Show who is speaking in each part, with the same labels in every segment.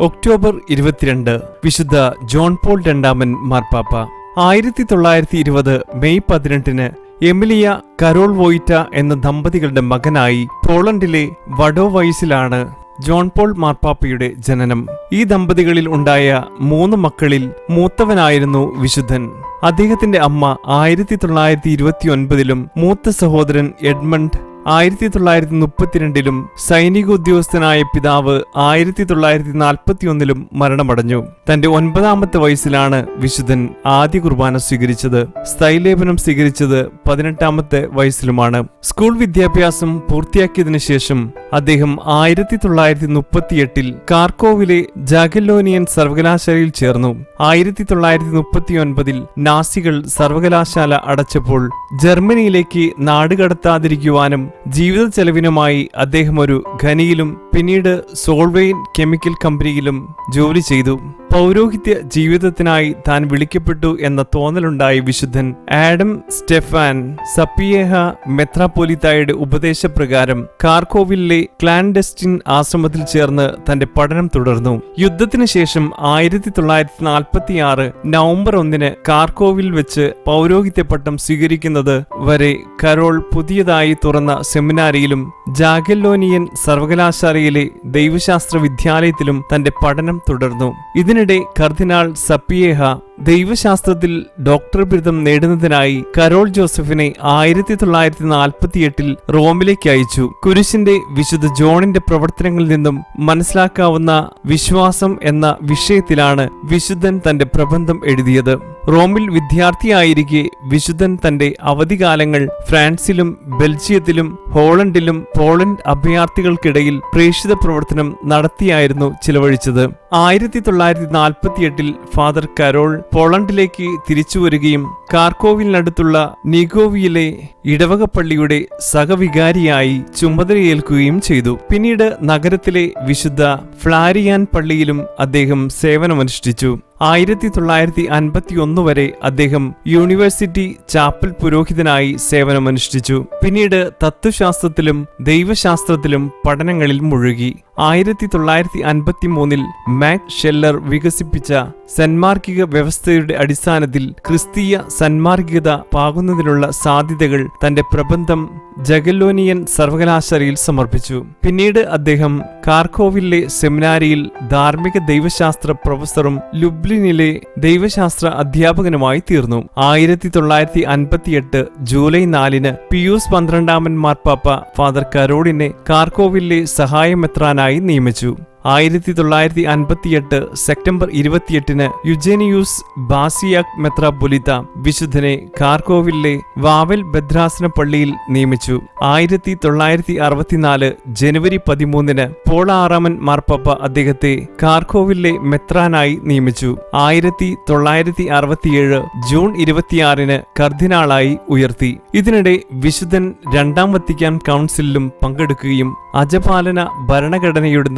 Speaker 1: October ഇരുപത്തിരണ്ട് വിശുദ്ധ John Paul രണ്ടാമൻ മാർപ്പാപ്പ. ആയിരത്തി തൊള്ളായിരത്തി ഇരുപത് മെയ് പതിനെട്ടിന് എമിലിയ കരോൾ വോയിറ്റ എന്ന ദമ്പതികളുടെ മകനായി പോളണ്ടിലെ വഡോവൈസിലാണ് ജോൺ പോൾ മാർപ്പാപ്പയുടെ ജനനം. ഈ ദമ്പതികളിൽ ഉണ്ടായ മൂന്ന് മക്കളിൽ മൂത്തവനായിരുന്നു വിശുദ്ധൻ. അദ്ദേഹത്തിന്റെ അമ്മ ആയിരത്തി തൊള്ളായിരത്തി ഇരുപത്തി ഒൻപതിലും മൂത്ത സഹോദരൻ എഡ്മണ്ട് ആയിരത്തി തൊള്ളായിരത്തി മുപ്പത്തിരണ്ടിലും സൈനിക ഉദ്യോഗസ്ഥനായ പിതാവ് ആയിരത്തി തൊള്ളായിരത്തി നാൽപ്പത്തി ഒന്നിലും മരണമടഞ്ഞു. തന്റെ ഒൻപതാമത്തെ വയസ്സിലാണ് വിശുദ്ധൻ ആദ്യ കുർബാന സ്വീകരിച്ചത്. സ്ഥൈലേപനം സ്വീകരിച്ചത് പതിനെട്ടാമത്തെ വയസ്സിലുമാണ്. സ്കൂൾ വിദ്യാഭ്യാസം പൂർത്തിയാക്കിയതിനു ശേഷം അദ്ദേഹം ആയിരത്തി തൊള്ളായിരത്തി മുപ്പത്തിയെട്ടിൽ കാർക്കോവിലെ ജാഗല്ലോനിയൻ സർവകലാശാലയിൽ ചേർന്നു. ആയിരത്തി തൊള്ളായിരത്തി മുപ്പത്തിയൊൻപതിൽ നാസികൾ സർവകലാശാല അടച്ചപ്പോൾ ജർമ്മനിയിലേക്ക് നാടുകടത്താതിരിക്കുവാനും ജീവിത ചെലവിനുമായി അദ്ദേഹം ഒരു ഖനിയിലും പിന്നീട് സോൾവെയിൻ കെമിക്കൽ കമ്പനിയിലും ജോലി ചെയ്തു. പൗരോഹിത്യ ജീവിതത്തിനായി താൻ വിളിക്കപ്പെട്ടു എന്ന തോന്നലുണ്ടായി വിശുദ്ധൻ ആഡം സ്റ്റെഫാൻ സപ്പിയേഹ മെത്രാപോലിത്തായുടെ ഉപദേശപ്രകാരം കാർക്കോവിലെ ക്ലാൻഡെസ്റ്റിൻ ആശ്രമത്തിൽ ചേർന്ന് തന്റെ പഠനം തുടർന്നു. യുദ്ധത്തിന് ശേഷം ആയിരത്തി തൊള്ളായിരത്തി നാൽപ്പത്തി ആറ് നവംബർ ഒന്നിന് കാർക്കോവിൽ വെച്ച് പൗരോഹിത്യ പട്ടം സ്വീകരിക്കുന്നത് വരെ കരോൾ പുതിയതായി തുറന്ന സെമിനാരിയിലും ജാഗല്ലോനിയൻ സർവകലാശാലയിലെ ദൈവശാസ്ത്ര വിദ്യാലയത്തിലും തന്റെ പഠനം തുടർന്നു. ഇതിനിടെ കർദിനാൾ സപ്പിയേഹ ദൈവശാസ്ത്രത്തിൽ ഡോക്ടർ ബിരുദം നേടുന്നതിനായി കരോൾ ജോസഫിനെ ആയിരത്തി തൊള്ളായിരത്തി നാൽപ്പത്തിയെട്ടിൽ റോമിലേക്ക് അയച്ചു. കുരിശിന്റെ വിശുദ്ധ ജോണിന്റെ പ്രവർത്തനങ്ങളിൽ നിന്നും മനസ്സിലാക്കാവുന്ന വിശ്വാസം എന്ന വിഷയത്തിലാണ് വിശുദ്ധൻ തന്റെ പ്രബന്ധം എഴുതിയത്. റോമിൽ വിദ്യാർത്ഥിയായിരിക്കെ വിശുദ്ധൻ തന്റെ അവധികാലങ്ങൾ ഫ്രാൻസിലും ബെൽജിയത്തിലും ഹോളണ്ടിലും പോളണ്ട് അഭയാർത്ഥികൾക്കിടയിൽ പ്രേക്ഷിത പ്രവർത്തനം നടത്തിയായിരുന്നു ചിലവഴിച്ചത്. ആയിരത്തി തൊള്ളായിരത്തി നാൽപ്പത്തിയെട്ടിൽ ഫാദർ കരോൾ പോളണ്ടിലേക്ക് തിരിച്ചു വരികയും കാർക്കോവിലിനടുത്തുള്ള നിഗോവിയിലെ ഇടവക പള്ളിയുടെ സഹവികാരിയായി ചുമതലയേൽക്കുകയും ചെയ്തു. പിന്നീട് നഗരത്തിലെ വിശുദ്ധ ഫ്ലാരിയാൻ പള്ളിയിലും അദ്ദേഹം സേവനമനുഷ്ഠിച്ചു. ആയിരത്തി തൊള്ളായിരത്തി അൻപത്തി ഒന്ന് വരെ അദ്ദേഹം യൂണിവേഴ്സിറ്റി ചാപ്പൽ പുരോഹിതനായി സേവനമനുഷ്ഠിച്ചു. പിന്നീട് തത്വശാസ്ത്രത്തിലും ദൈവശാസ്ത്രത്തിലും പഠനങ്ങളിൽ മുഴുകി. ആയിരത്തി തൊള്ളായിരത്തി അൻപത്തി മൂന്നിൽ മാക് ഷെല്ലർ വികസിപ്പിച്ച സന്മാർഗിക വ്യവസ്ഥയുടെ അടിസ്ഥാനത്തിൽ ക്രിസ്തീയ സന്മാർഗികത പാകുന്നതിനുള്ള സാധ്യതകൾ തന്റെ പ്രബന്ധം ജഗല്ലോനിയൻ സർവകലാശാലയിൽ സമർപ്പിച്ചു. പിന്നീട് അദ്ദേഹം കാർക്കോവിലെ സെമിനാരിയിൽ ധാർമ്മിക ദൈവശാസ്ത്ര പ്രൊഫസറും ലുബ്ലിനിലെ ദൈവശാസ്ത്ര അധ്യാപകനുമായി തീർന്നു. ആയിരത്തി തൊള്ളായിരത്തി അൻപത്തിയെട്ട് ജൂലൈ നാലിന് പിയൂസ് പന്ത്രണ്ടാമൻ മാർപ്പാപ്പ ഫാദർ കരോഡിനെ കാർക്കോവിലെ സഹായമെത്രാനായി നിയമിച്ചു. ആയിരത്തി തൊള്ളായിരത്തി അൻപത്തിയെട്ട് സെപ്റ്റംബർ ഇരുപത്തിയെട്ടിന് യുജേനിയൂസ് ബാസിയാക് മെത്രാപൊലിത്ത വിശുദ്ധനെ കാർക്കോവിലെ വാവൽ ഭദ്രാസന പള്ളിയിൽ നിയമിച്ചു. ആയിരത്തി തൊള്ളായിരത്തി അറുപത്തിനാല് ജനുവരി പതിമൂന്നിന് പോളാറാമൻ മാർപ്പപ്പ അദ്ദേഹത്തെ കാർക്കോവിലെ മെത്രാനായി നിയമിച്ചു. ആയിരത്തി തൊള്ളായിരത്തി അറുപത്തിയേഴ് ജൂൺ ഇരുപത്തിയാറിന് കർദിനാളായി ഉയർത്തി. ഇതിനിടെ വിശുദ്ധൻ രണ്ടാം വത്തിക്കാൻ കൗൺസിലിലും പങ്കെടുക്കുകയും അജപാലന ഭരണഘടനയുടെ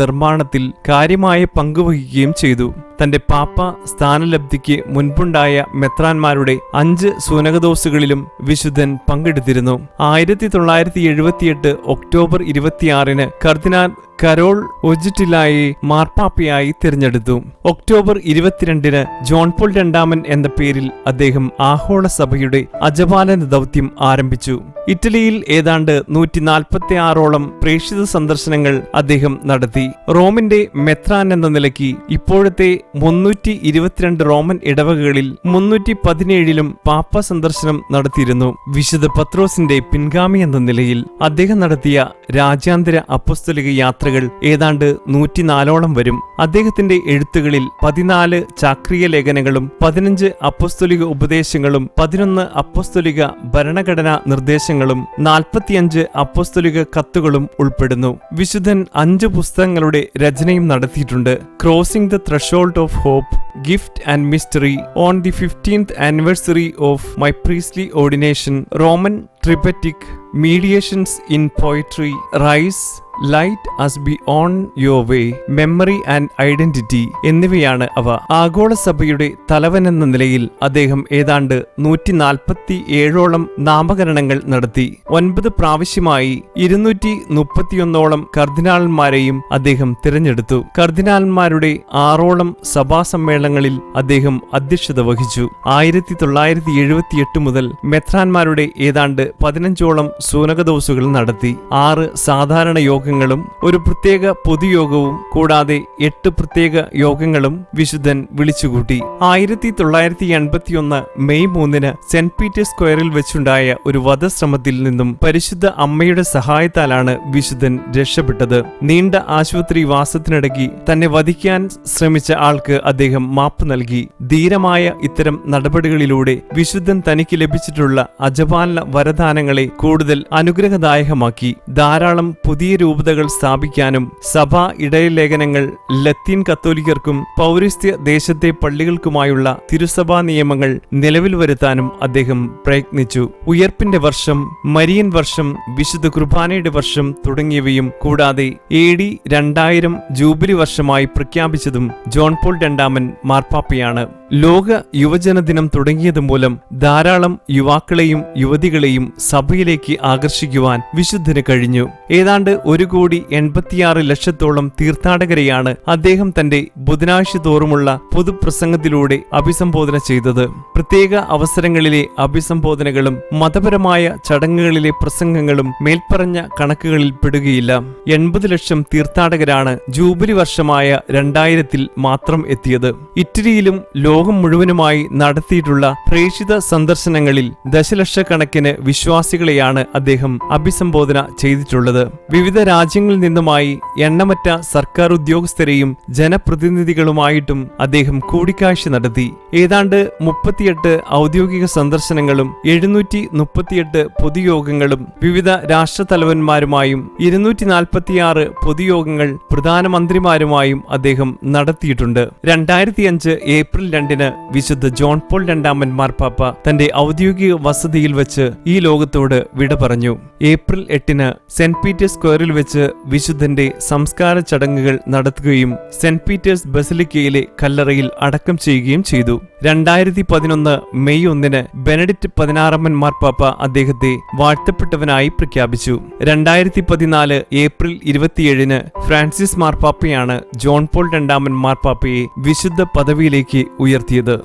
Speaker 1: നിർമ്മാണത്തിൽ കാര്യമായ പങ്കുവഹിക്കുകയും ചെയ്തു. തന്റെ പാപ്പ സ്ഥാനലബ്ധിക്ക് മുൻപുണ്ടായ മെത്രാന്മാരുടെ അഞ്ച് സൂനകദോസുകളിലും വിശുദ്ധൻ പങ്കെടുത്തിരുന്നു. ആയിരത്തി തൊള്ളായിരത്തി എഴുപത്തിയെട്ട് ഒക്ടോബർ ഇരുപത്തിയാറിന് കർദിനാൾ കരോൾ ഒജിറ്റിലായി മാർപ്പാപ്പയായി തിരഞ്ഞെടുത്തു. ഒക്ടോബർ ഇരുപത്തിരണ്ടിന് ജോൺ പോൾ രണ്ടാമൻ എന്ന പേരിൽ അദ്ദേഹം ആഹോള സഭയുടെ അജപാലന ദൗത്യം ആരംഭിച്ചു. ഇറ്റലിയിൽ ഏതാണ്ട് നൂറ്റി നാൽപ്പത്തി ആറോളം പ്രേക്ഷിത സന്ദർശനങ്ങൾ അദ്ദേഹം നടത്തി. റോമിന്റെ മെത്രാൻ എന്ന നിലയ്ക്ക് ഇപ്പോഴത്തെ മുന്നൂറ്റി ഇരുപത്തിരണ്ട് റോമൻ ഇടവകകളിൽ മുന്നൂറ്റി പതിനേഴിലും പാപ്പ സന്ദർശനം നടത്തിയിരുന്നു. വിശുദ്ധ പത്രോസിന്റെ പിൻഗാമി എന്ന നിലയിൽ അദ്ദേഹം നടത്തിയ രാജ്യാന്തര അപ്പസ്തലിക യാത്രകൾ ഏതാണ്ട് നൂറ്റിനാലോളം വരും. അദ്ദേഹത്തിന്റെ എഴുത്തുകളിൽ പതിനാല് ചാക്രിയ ലേഖനങ്ങളും പതിനഞ്ച് അപ്പസ്തലിക ഉപദേശങ്ങളും പതിനൊന്ന് അപ്പസ്തലിക ഭരണഘടനാ നിർദ്ദേശങ്ങളും നാൽപ്പത്തിയഞ്ച് അപ്പസ്തലിക കത്തുകളും ഉൾപ്പെടുന്നു. വിശുദ്ധൻ അഞ്ച് പുസ്തകങ്ങളുടെ രചനയും നടത്തിയിട്ടുണ്ട്. Crossing the threshold of hope gift and mystery on the fifteenth anniversary of my priestly ordination Roman triptych meditations in poetry rise let us be on your way memory and identity എന്നിവയാണ് അവ. ആഗോള സഭയുടെ തലവനെന്ന നിലയിൽ അദ്ദേഹം ഏതാണ്ട് നൂറ്റി നാൽപ്പത്തി ഏഴോളം നാമകരണങ്ങൾ നടത്തി. ഒൻപത് പ്രാവശ്യമായി ഇരുന്നൂറ്റി മുപ്പത്തിയൊന്നോളം കർദിനാളന്മാരെയും അദ്ദേഹം തിരഞ്ഞെടുത്തു. കർദിനാളന്മാരുടെ ആറോളം സഭാ സമ്മേളനങ്ങളിൽ അദ്ദേഹം അധ്യക്ഷത വഹിച്ചു. ആയിരത്തി തൊള്ളായിരത്തി എഴുപത്തിയെട്ട് മുതൽ മെത്രാൻമാരുടെ ഏതാണ്ട് പതിനഞ്ചോളം സൂനകദോസുകൾ നടത്തി. ആറ് സാധാരണ യോഗങ്ങളും ഒരു പ്രത്യേക പൊതുയോഗവും കൂടാതെ എട്ട് പ്രത്യേക യോഗങ്ങളും വിശുദ്ധൻ വിളിച്ചുകൂട്ടി. ആയിരത്തി തൊള്ളായിരത്തി എൺപത്തിയൊന്ന് മെയ് മൂന്നിന് സെന്റ് പീറ്റേഴ്സ് സ്ക്വയറിൽ വെച്ചുണ്ടായ ഒരു വധശ്രമത്തിൽ നിന്നും പരിശുദ്ധ അമ്മയുടെ സഹായത്താലാണ് വിശുദ്ധൻ രക്ഷപ്പെട്ടത്. നീണ്ട ആശുപത്രി വാസത്തിനിടയ്ക്ക് തന്നെ വധിക്കാൻ ശ്രമിച്ച ആൾക്ക് അദ്ദേഹം മാപ്പ് നൽകി. ധീരമായ ഇത്തരം നടപടികളിലൂടെ വിശുദ്ധൻ തനിക്ക് ലഭിച്ചിട്ടുള്ള അജപാലന വരദാനങ്ങളെ കൂടുതൽ അനുഗ്രഹദായകമാക്കി. ധാരാളം പുതിയ രൂപതകൾ സ്ഥാപിക്കാനും സഭാ ഇടയലേഖനങ്ങൾ ലത്തീൻ കത്തോലിക്കർക്കും പൗരസ്ത്യ ദേശത്തെ പള്ളികൾക്കുമായുള്ള തിരുസഭാ നിയമങ്ങൾ നിലവിൽ വരുത്താനും അദ്ദേഹം പ്രയത്നിച്ചു. ഉയർപ്പിന്റെ വർഷം മരിയൻ വർഷം വിശുദ്ധ കുർബാനയുടെ വർഷം തുടങ്ങിയവയും കൂടാതെ എ ഡി രണ്ടായിരം ജൂബിലി വർഷമായി പ്രഖ്യാപിച്ചതും ജോൺ പോൾ രണ്ടാമൻ മാർപ്പാപ്പയാണ് ലോക യുവജന ദിനം തുടങ്ങിയത് മൂലം ധാരാളം യുവാക്കളെയും യുവതികളെയും സഭയിലേക്ക് ആകർഷിക്കുവാൻ വിശുദ്ധന് കഴിഞ്ഞു. ഏതാണ്ട് ഒരു കോടി എൺപത്തിയാറ് ലക്ഷത്തോളം തീർത്ഥാടകരെയാണ് അദ്ദേഹം തന്റെ ബുധനാഴ്ച തോറുമുള്ള പൊതുപ്രസംഗത്തിലൂടെ അഭിസംബോധന ചെയ്തത്. പ്രത്യേക അവസരങ്ങളിലെ അഭിസംബോധനകളും മതപരമായ ചടങ്ങുകളിലെ പ്രസംഗങ്ങളും മേൽപ്പറഞ്ഞ കണക്കുകളിൽ പെടുകയില്ല. എൺപത് ലക്ഷം തീർത്ഥാടകരാണ് ജൂബിലി വർഷമായ രണ്ടായിരത്തിൽ മാത്രം എത്തിയത്. ഇറ്റലിയിലും ലോകം മുഴുവനുമായി നടത്തിയിട്ടുള്ള പ്രേക്ഷിത സന്ദർശനങ്ങളിൽ ദശലക്ഷക്കണക്കിന് വിശ്വാസികളെയാണ് അദ്ദേഹം അഭിസംബോധന ചെയ്തിട്ടുള്ളത്. വിവിധ രാജ്യങ്ങളിൽ നിന്നുമായി എണ്ണമറ്റ സർക്കാർ ഉദ്യോഗസ്ഥരെയും ജനപ്രതിനിധികളുമായിട്ടും അദ്ദേഹം കൂടിക്കാഴ്ച നടത്തി. ഏതാണ്ട് മുപ്പത്തിയെട്ട് ഔദ്യോഗിക സന്ദർശനങ്ങളും എഴുന്നൂറ്റി മുപ്പത്തിയെട്ട് പൊതുയോഗങ്ങളും വിവിധ രാഷ്ട്രതലവന്മാരുമായും ഇരുന്നൂറ്റി നാൽപ്പത്തിയാറ് പൊതുയോഗങ്ങൾ പ്രധാനമന്ത്രിമാരുമായും അദ്ദേഹം നടത്തിയിട്ടുണ്ട്. രണ്ടായിരത്തി അഞ്ച് ഏപ്രിൽ രണ്ടിന് വിശുദ്ധ ജോൺ പോൾ രണ്ടാമൻ മാർപ്പാപ്പ തന്റെ ഔദ്യോഗിക വസതിയിൽ വെച്ച് ഈ ലോകത്തോട് വിട പറഞ്ഞു. ഏപ്രിൽ എട്ടിന് സെന്റ് പീറ്റേഴ്സ് സ്ക്വയറിൽ വെച്ച് വിശുദ്ധന്റെ സംസ്കാര ചടങ്ങുകൾ നടത്തുകയും സെന്റ് പീറ്റേഴ്സ് ബസിലിക്കയിലെ കല്ലറയിൽ അടക്കം ചെയ്യുകയും ചെയ്തു. രണ്ടായിരത്തി പതിനൊന്ന് മെയ് ഒന്നിന് ബെനഡിക്റ്റ് പതിനാറാമൻ മാർപ്പാപ്പ അദ്ദേഹത്തെ വാഴ്ത്തപ്പെട്ടവനായി പ്രഖ്യാപിച്ചു. രണ്ടായിരത്തി പതിനാല് ഏപ്രിൽ ഇരുപത്തിയേഴിന് ഫ്രാൻസിസ് മാർപ്പാപ്പയാണ് ജോൺ പോൾ രണ്ടാമൻ മാർപ്പാപ്പയെ വിശുദ്ധ പദവിയിലേക്ക് divertida.